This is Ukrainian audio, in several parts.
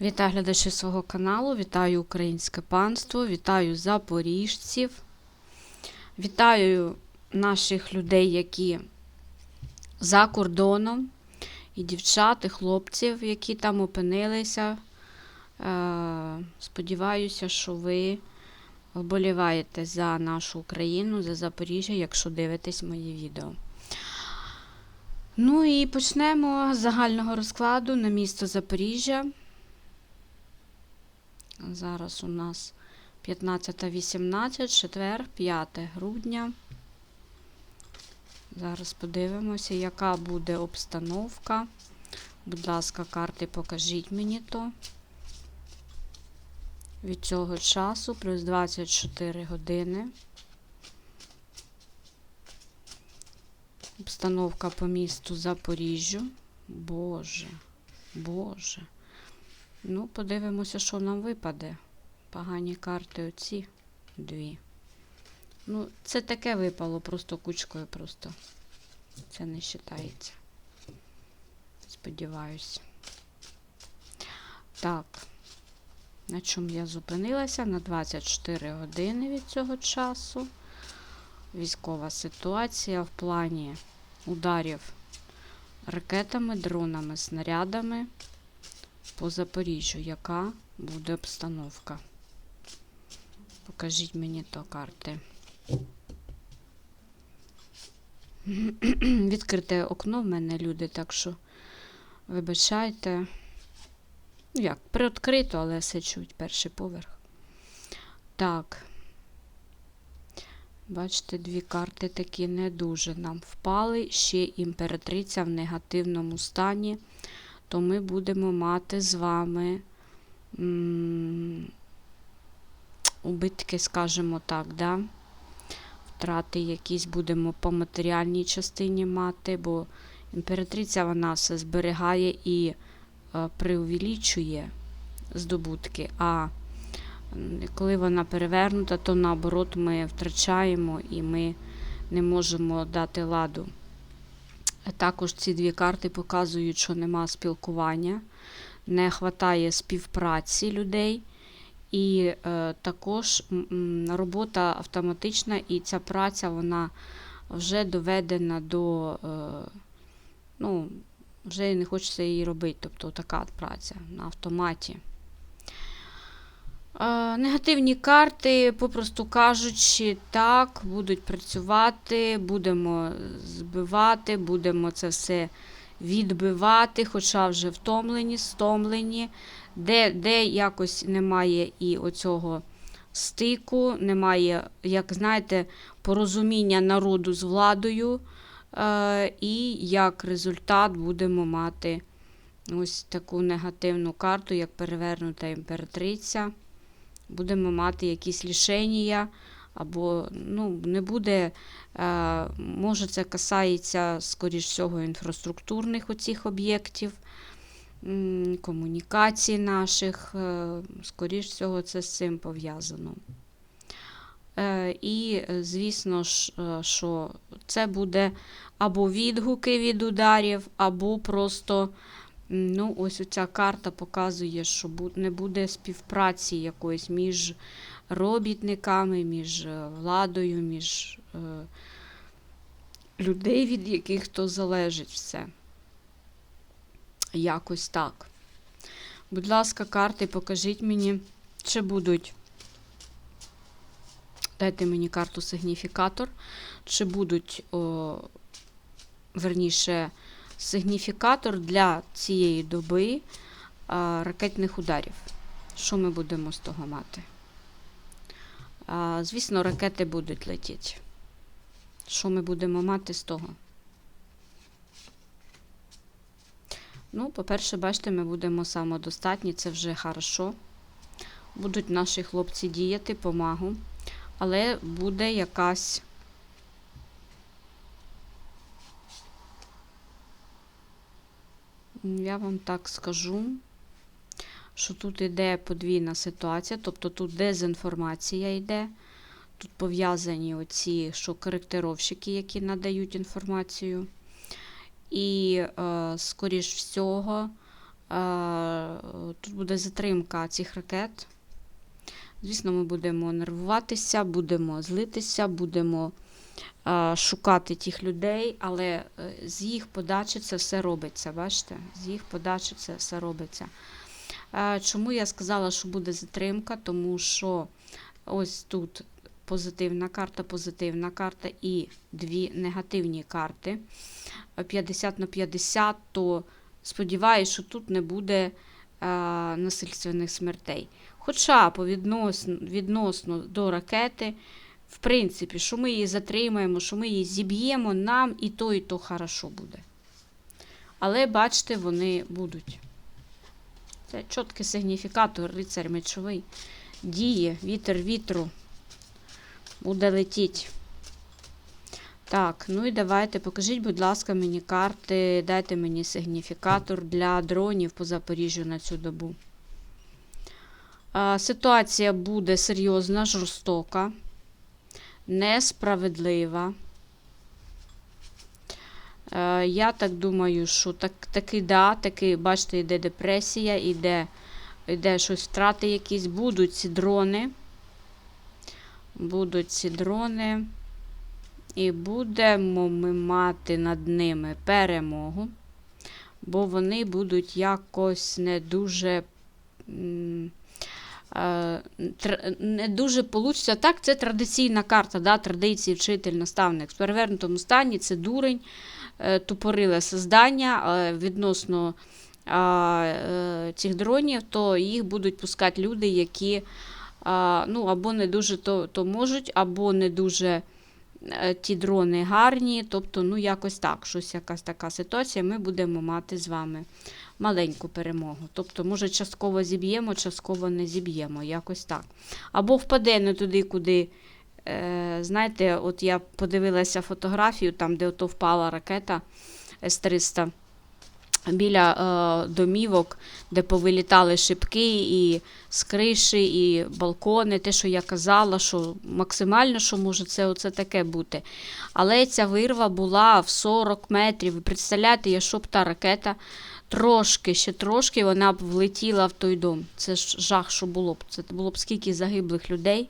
Вітаю глядачі свого каналу, вітаю українське панство, вітаю запоріжців, вітаю наших людей, які за кордоном, і дівчат, і хлопців, які там опинилися. Е, Сподіваюся, що ви вболіваєте за нашу Україну, за Запоріжжя, якщо дивитесь мої відео. Ну і почнемо з загального розкладу на місто Запоріжжя. Зараз у нас 15.18, четвер, 5 грудня. Зараз подивимося, яка буде обстановка. Будь ласка, карти покажіть мені то. Від цього часу плюс 24 години. Обстановка по місту Запоріжжю. Боже, Боже. Ну, подивимося, що нам випаде. Погані карти оці дві. Ну, це таке випало просто кучкою просто. Це не вважається. Сподіваюся. Так. На чому я зупинилася? На 24 години від цього часу. Військова ситуація в плані ударів ракетами, дронами, снарядами по Запоріжжю, яка буде обстановка. Покажіть мені то карти. Відкрите окно в мене люди, так що вибачайте. Ну як, приоткрито, але все чуть перший поверх. Так. Бачите, дві карти такі не дуже нам впали. Ще імператриця в негативному стані то ми будемо мати з вами убитки, скажімо так, да? втрати якісь будемо по матеріальній частині мати, бо імператриця вона все зберігає і е, преувеличує здобутки. А коли вона перевернута, то наоборот ми втрачаємо і ми не можемо дати ладу. Також ці дві карти показують, що нема спілкування, не вистачає співпраці людей, і е, також робота автоматична, і ця праця вона вже доведена до, е, ну, вже не хочеться її робити. Тобто така праця на автоматі. Негативні карти, попросту кажучи, так, будуть працювати, будемо збивати, будемо це все відбивати, хоча вже втомлені, стомлені, де де якось немає і оцього стику, немає, як знаєте, порозуміння народу з владою. Е, І як результат будемо мати ось таку негативну карту, як перевернута імператриця будемо мати якісь рішення, або ну, не буде, е, може, це касається, скоріш всього, інфраструктурних оцих об'єктів, комунікацій наших, е, скоріш всього, це з цим пов'язано. Е, і, звісно ж, що це буде або відгуки від ударів, або просто Ну, ось ця карта показує, що не буде співпраці якоїсь між робітниками, між е, владою, між е, людей, від яких то залежить все. Якось так. Будь ласка, карти, покажіть мені, чи будуть. Дайте мені карту сигніфікатор, чи будуть, о, верніше, сигніфікатор для цієї доби а, ракетних ударів. Що ми будемо з того мати? А, звісно, ракети будуть летіти. Що ми будемо мати з того? Ну, по-перше, бачите, ми будемо самодостатні, це вже хорошо. Будуть наші хлопці діяти помагу, але буде якась Я вам так скажу, що тут йде подвійна ситуація, тобто тут дезінформація йде. Тут пов'язані оці, що коректировщики, які надають інформацію. І, е, скоріш всього, е, тут буде затримка цих ракет. Звісно, ми будемо нервуватися, будемо злитися, будемо шукати тих людей, але е, з їх подачі це все робиться. Бачите? З їх подачі це все робиться. Е, чому я сказала, що буде затримка? Тому що ось тут позитивна карта, позитивна карта і дві негативні карти. Е, 50 на 50, то сподіваюся, що тут не буде е, насильственних смертей. Хоча по відносно, відносно до ракети, в принципі, що ми її затримаємо, що ми її зіб'ємо, нам і то, і то хорошо буде. Але бачите, вони будуть. Це чіткий сигніфікатор, рицар мечовий. Діє, вітер вітру. Буде летіть. Так, ну і давайте покажіть, будь ласка, мені карти, дайте мені сигніфікатор для дронів по Запоріжжю на цю добу. Ситуація буде серйозна, жорстока, несправедлива. Е, я так думаю, що так, таки, да, таки, бачите, йде депресія, йде, йде щось втрати якісь, будуть ці дрони. Будуть ці дрони. І будемо ми мати над ними перемогу, бо вони будуть якось не дуже. Е, Не дуже получиться. Так, це традиційна карта, да, традиції, вчитель, наставник. В перевернутому стані це дурень, е, тупориле создання е, відносно цих дронів, то їх будуть пускати люди, які ну, або не дуже то, то можуть, або не дуже ті дрони гарні. Тобто, ну, якось так, щось якась така ситуація, ми будемо мати з вами маленьку перемогу. Тобто, може, частково зіб'ємо, частково не зіб'ємо, якось так. Або впаде не туди, куди. Е, знаєте, от я подивилася фотографію, там, де ото впала ракета С-300 біля е, домівок, де повилітали шибки і з криші, і балкони. Те, що я казала, що максимально, що може це оце таке бути. Але ця вирва була в 40 метрів. Ви представляєте, якщо б та ракета трошки, ще трошки, вона б влетіла в той дом. Це ж жах, що було б. Це було б скільки загиблих людей.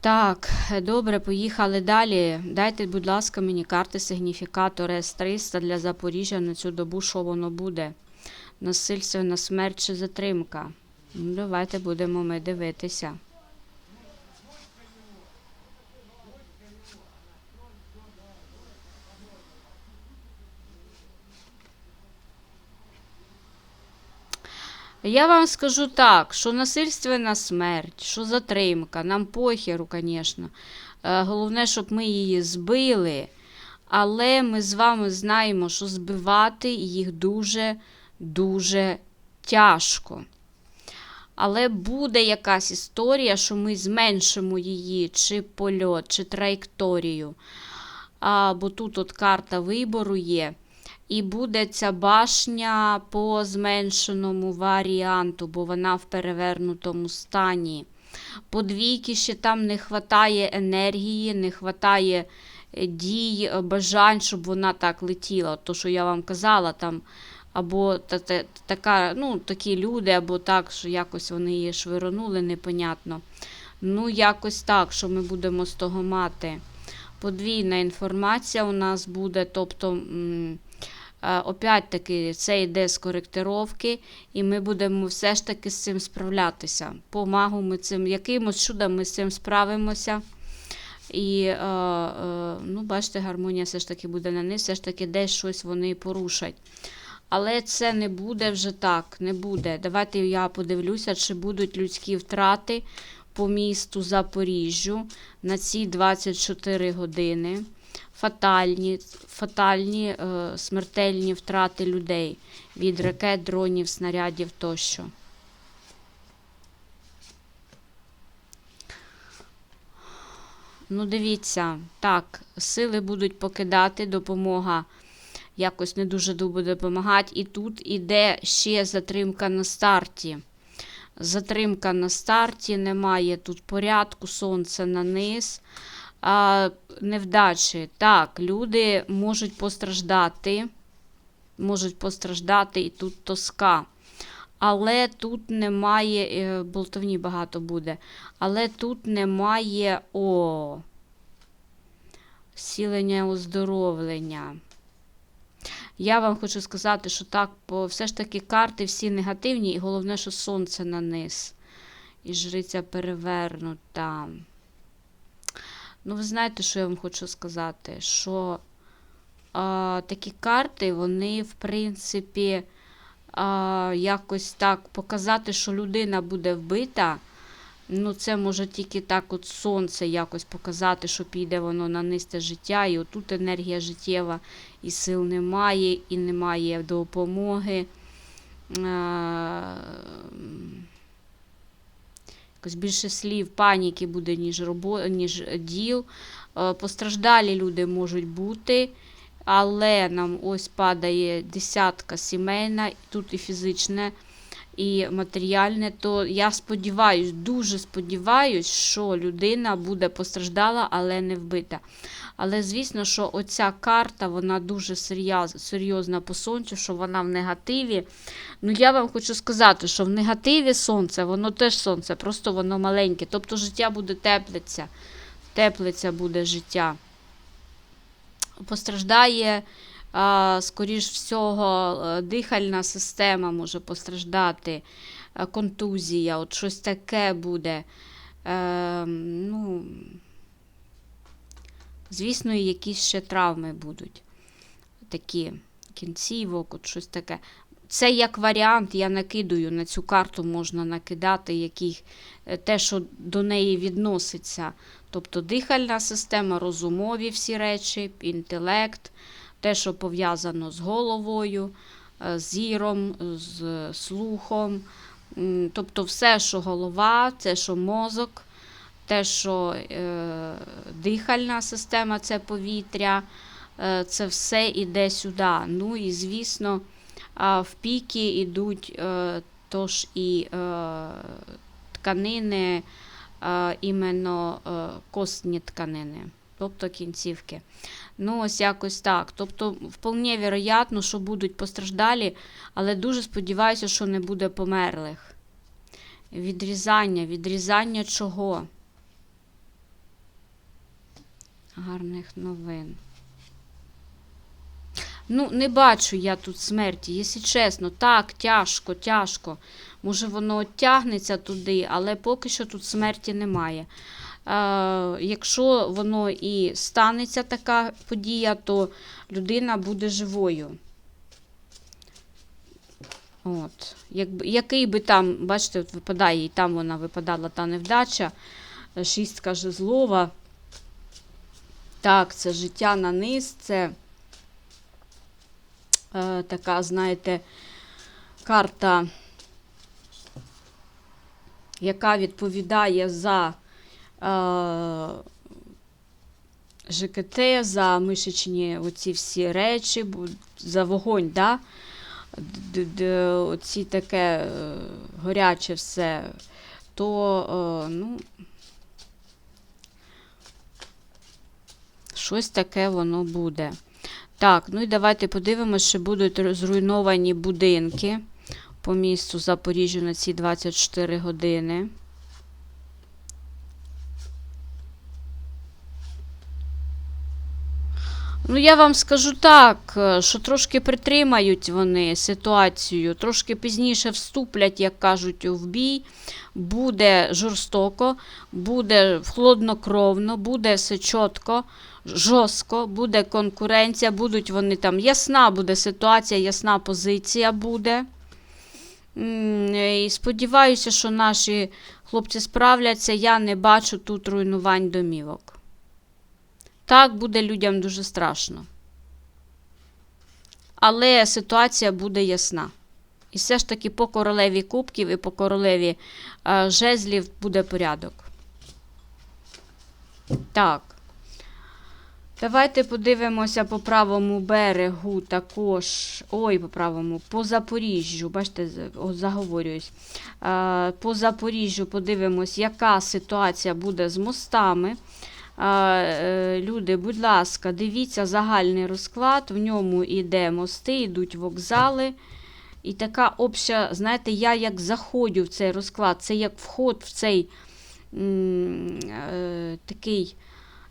Так, добре, поїхали далі. Дайте, будь ласка, мені карти сигніфікатор С-300 для Запоріжжя на цю добу, що воно буде. Насильственна смерть чи затримка. Ну, давайте будемо ми дивитися. Я вам скажу так, що насильственна смерть, що затримка, нам похеру, звісно. Е, Головне, щоб ми її збили. Але ми з вами знаємо, що збивати їх дуже-дуже тяжко. Але буде якась історія, що ми зменшимо її, чи польот, чи траєкторію. А, бо тут от карта вибору є. І буде ця башня по зменшеному варіанту, бо вона в перевернутому стані. По двійки ще там не вистачає енергії, не вистачає е, дій, е, бажань, щоб вона так летіла. То, що я вам казала, там або та, та, така, ну, такі люди, або так, що якось вони її швиронули, непонятно. Ну, якось так, що ми будемо з того мати. Подвійна інформація у нас буде, тобто. Опять-таки, це йде з коректировки, і ми будемо все ж таки з цим справлятися. По ми цим якимось чудом ми з цим справимося. І, ну, бачите, гармонія все ж таки буде на них, все ж таки десь щось вони порушать. Але це не буде вже так, не буде. Давайте я подивлюся, чи будуть людські втрати по місту Запоріжжю на ці 24 години фатальні, фатальні е, смертельні втрати людей від ракет, дронів, снарядів тощо. Ну, дивіться, так, сили будуть покидати, допомога якось не дуже буде допомагати. І тут іде ще затримка на старті. Затримка на старті, немає тут порядку, сонце на низ а, невдачі. Так, люди можуть постраждати. Можуть постраждати і тут тоска. Але тут немає, е, болтовні багато буде. Але тут немає о. Зцілення оздоровлення. Я вам хочу сказати, що так, все ж таки карти всі негативні, і головне, що сонце на низ. І жриця перевернута. Ну, ви знаєте, що я вам хочу сказати? Що а, такі карти, вони, в принципі, а, якось так показати, що людина буде вбита. Ну, це може тільки так от сонце якось показати, що піде воно на нисте життя, і отут енергія життєва, і сил немає, і немає допомоги. Е, Якось більше слів паніки буде, ніж, робо... ніж діл. Е, Постраждалі люди можуть бути, але нам ось падає десятка сімейна, тут і фізичне, і матеріальне. То я сподіваюся, дуже сподіваюся, що людина буде постраждала, але не вбита. Але звісно, що оця карта вона дуже серйозна по сонцю, що вона в негативі. Ну, я вам хочу сказати, що в негативі сонце, воно теж сонце, просто воно маленьке. Тобто життя буде теплиться, теплиться буде життя. Постраждає, скоріш всього, е, дихальна система може постраждати, е, контузія, от щось таке буде. Е, ну, Звісно, і якісь ще травми будуть. Такі кінцівок, от щось таке. Це як варіант, я накидаю на цю карту, можна накидати яких, е, те, що до неї відноситься. Тобто дихальна система, розумові всі речі, інтелект, те, що пов'язано з головою, е, з зіром, з слухом. Тобто все, що голова, це, що мозок, те, що е, дихальна система це повітря, е, це все іде сюди. Ну і звісно, в піки йдуть тож і тканини, іменно костні тканини, тобто кінцівки. Ну, ось якось так. Тобто, вполне вероятно, що будуть постраждалі, але дуже сподіваюся, що не буде померлих. Відрізання, відрізання чого? Гарних новин. Ну, не бачу я тут смерті, якщо чесно. Так, тяжко, тяжко. Може, воно тягнеться туди, але поки що тут смерті немає. Е, якщо воно і станеться така подія, то людина буде живою. От. Якби, який би там, бачите, от випадає, і там вона випадала та невдача, е, шістка жезлова. Так, це життя на низ, це е, така, знаєте, карта, яка відповідає за ЖКТ, за мишечні оці всі речі, за вогонь, да? Оці таке е, горяче все, то, е, ну, щось таке воно буде. Так, ну і давайте подивимося, чи будуть зруйновані будинки по місту Запоріжжя на ці 24 години. Ну, я вам скажу так, е, що трошки притримають вони ситуацію, трошки пізніше вступлять, як кажуть, в бій. Буде жорстоко, буде хладнокровно, буде все чітко, жорстко, буде конкуренція, будуть вони там. Ясна буде ситуація, ясна позиція буде. І сподіваюся, що наші хлопці справляться. Я не бачу тут руйнувань домівок. Так, буде людям дуже страшно. Але ситуація буде ясна. І все ж таки по королеві кубків і по королеві е, жезлів буде порядок. Так. Давайте подивимося по правому берегу також. Ой, по правому, по Запоріжжю. Бачите, заговорююсь. Е, По Запоріжжю подивимось, яка ситуація буде з мостами. Е, Люди, будь ласка, дивіться загальний розклад. В ньому йде мости, йдуть вокзали, І така обща, знаєте, я як заходжу в цей розклад, це як вход в цей е, такий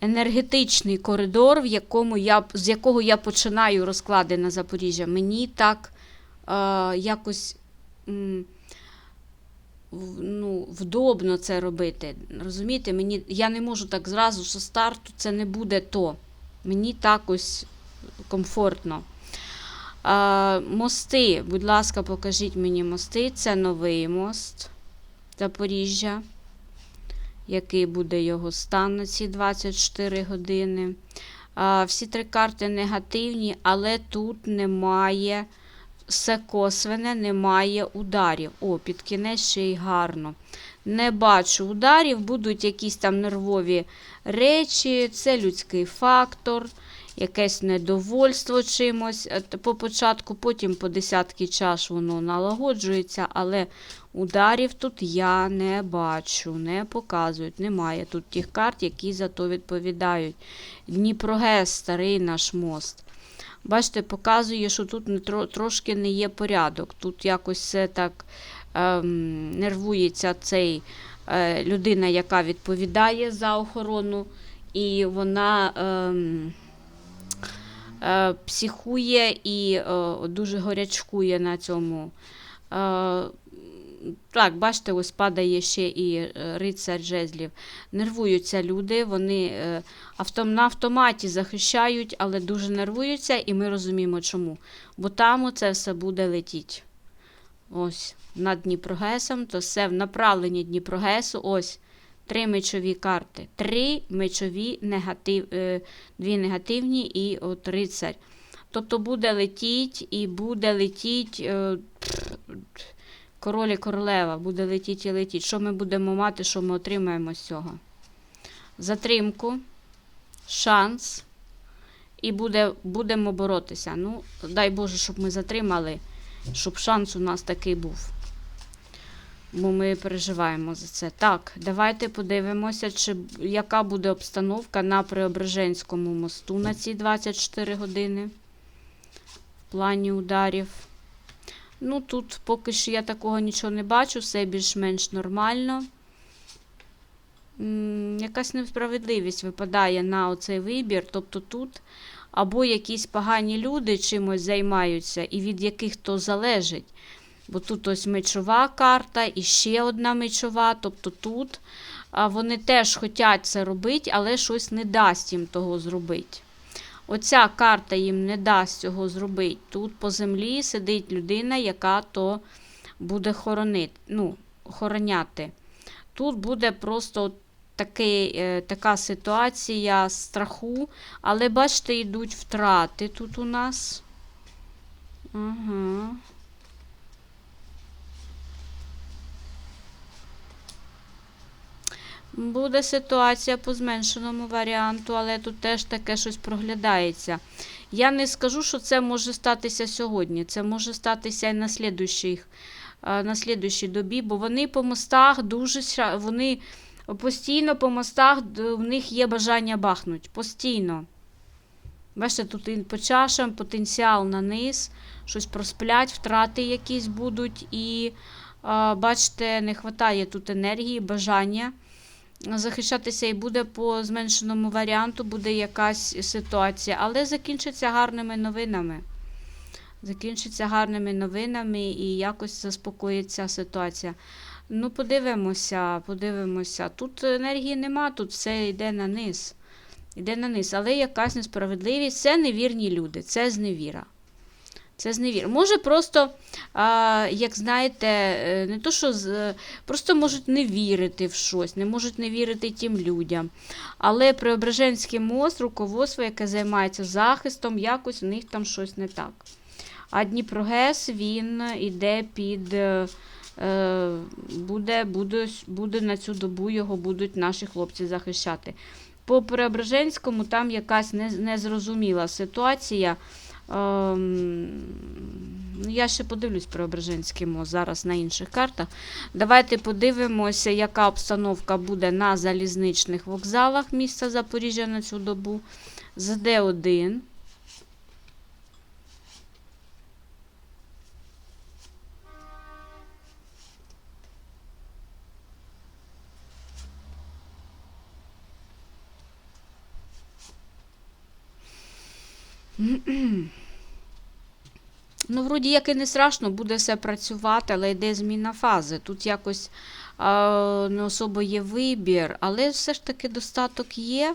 енергетичний коридор, в якому я, з якого я починаю розклади на Запоріжжя. Мені так е, якось м, ну, вдобно це робити. Розумієте, мені, я не можу так зразу, що старту це не буде то. Мені так ось комфортно. А, мости, будь ласка, покажіть мені мости. Це новий мост Запоріжжя. Який буде його стан на ці 24 години. А, всі три карти негативні, але тут немає все косвене, немає ударів. О, під кінець ще й гарно. Не бачу ударів, будуть якісь там нервові речі, це людський фактор, якесь недовольство чимось е, по початку, потім по десятки чаш воно налагоджується, але ударів тут я не бачу, не показують. Немає тут тих карт, які за то відповідають. Дніпрогес, старий наш мост. Бачите, показує, що тут трошки не є порядок. Тут якось все так ем, нервується цей е, людина, яка відповідає за охорону, і вона ем, е, психує і е, дуже горячкує на цьому. Так, бачите, ось падає ще і е, рицар жезлів. Нервуються люди, вони е, на автоматі захищають, але дуже нервуються, і ми розуміємо чому. Бо там це все буде летіть. Ось над Дніпрогесом, то все в направленні Дніпрогесу. Ось три мечові карти. Три мечові негатив, е, дві негативні і от рицарь. Тобто буде летіть і буде летіть. Король і королева буде летіть і летіть. Що ми будемо мати, що ми отримаємо з цього? Затримку, шанс. І буде, будемо боротися. Ну, дай Боже, щоб ми затримали, щоб шанс у нас такий був. Бо ми переживаємо за це. Так, давайте подивимося, чи, яка буде обстановка на Преображенському мосту на ці 24 години в плані ударів. Ну, тут поки що я такого нічого не бачу, все більш-менш нормально. Якась несправедливість випадає на оцей вибір. Тобто тут або якісь погані люди чимось займаються, і від яких то залежить. Бо тут ось мечова карта і ще одна мечова. Тобто тут вони теж хочуть це робити, але щось не дасть їм того зробити. Оця карта їм не дасть цього зробити. Тут по землі сидить людина, яка то буде хоронити, ну, охороняти. Тут буде просто такий, е, така ситуація страху, але бачите, йдуть втрати тут у нас. Ага. Буде ситуація по зменшеному варіанту, але тут теж таке щось проглядається. Я не скажу, що це може статися сьогодні. Це може статися і на слідущих, е, на слідущій добі, бо вони по мостах дуже вони постійно по мостах в них є бажання бахнуть. Постійно. Бачите, тут і по чашам потенціал на низ, щось просплять, втрати якісь будуть, і бачите, не вистачає тут енергії, бажання захищатися і буде по зменшеному варіанту, буде якась ситуація, але закінчиться гарними новинами. Закінчиться гарними новинами і якось заспокоїться ситуація. Ну, подивимося, подивимося. Тут енергії нема, тут все йде на низ. Йде на низ, але якась несправедливість. Це невірні люди, це зневіра. Це зневіра. Може, просто, а, як знаєте, е, не то, що з, просто можуть не вірити в щось, не можуть не вірити тим людям. Але Преображенський мост, руководство, яке займається захистом, якось у них там щось не так. А Дніпрогес, він іде під. е, е, Буде, буде, буде на цю добу його будуть наші хлопці захищати. По Преображенському там якась незрозуміла ситуація. Ем, ну, я ще подивлюсь про Ображенський мост зараз на інших картах. Давайте подивимося, яка обстановка буде на залізничних вокзалах міста Запоріжжя на цю добу. ЗД1. Mm-mm. Ну, вроді як і не страшно, буде все працювати, але йде зміна фази. Тут якось а, не особо є вибір, але все ж таки достаток є.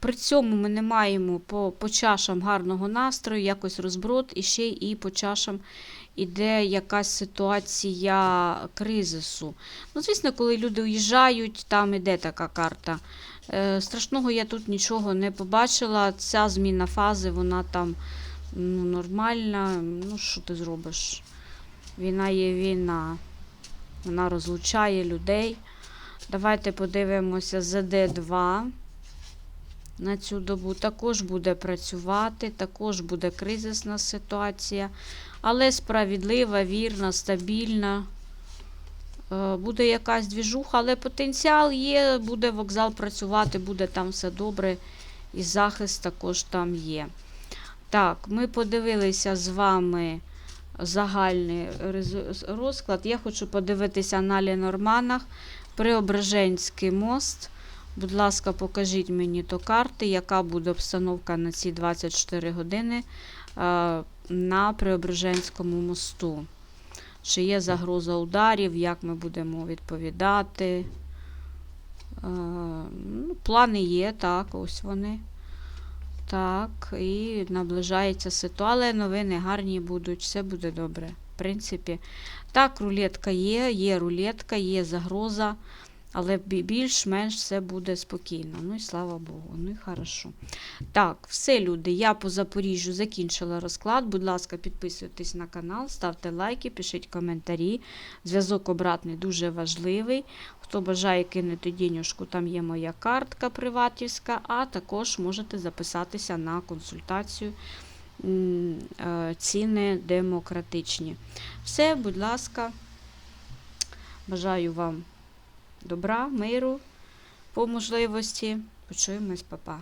При цьому ми не маємо по, по чашам гарного настрою, якось розброд, і ще і по чашам іде якась ситуація кризису. Ну, звісно, коли люди уїжджають, там іде така карта. Е, страшного я тут нічого не побачила. Ця зміна фази, вона там ну, нормальна. Ну, що ти зробиш? Війна є війна. Вона розлучає людей. Давайте подивимося ЗД2 на цю добу. Також буде працювати, також буде кризисна ситуація, але справедлива, вірна, стабільна. Е, Буде якась двіжуха, але потенціал є, буде вокзал працювати, буде там все добре, і захист також там є. Так, ми подивилися з вами загальний розклад. Я хочу подивитися на Ленорманах. Преображенський мост. Будь ласка, покажіть мені то карти, яка буде обстановка на ці 24 години е, на Преображенському мосту. Чи є загроза ударів, як ми будемо відповідати. Е, ну, плани є, так, ось вони. Так, і наближається ситуація, але новини гарні будуть, все буде добре. В принципі, так, рулетка є, є рулетка, є загроза, але більш-менш все буде спокійно. Ну і слава Богу, ну і хорошо. Так, все, люди, я по Запоріжжю закінчила розклад. Будь ласка, підписуйтесь на канал, ставте лайки, пишіть коментарі. Зв'язок обратний дуже важливий. Хто бажає кинути денюжку, там є моя картка приватівська, а також можете записатися на консультацію. Е, Ціни демократичні. Все, будь ласка, бажаю вам добра, миру, по можливості. Почуємось, папа.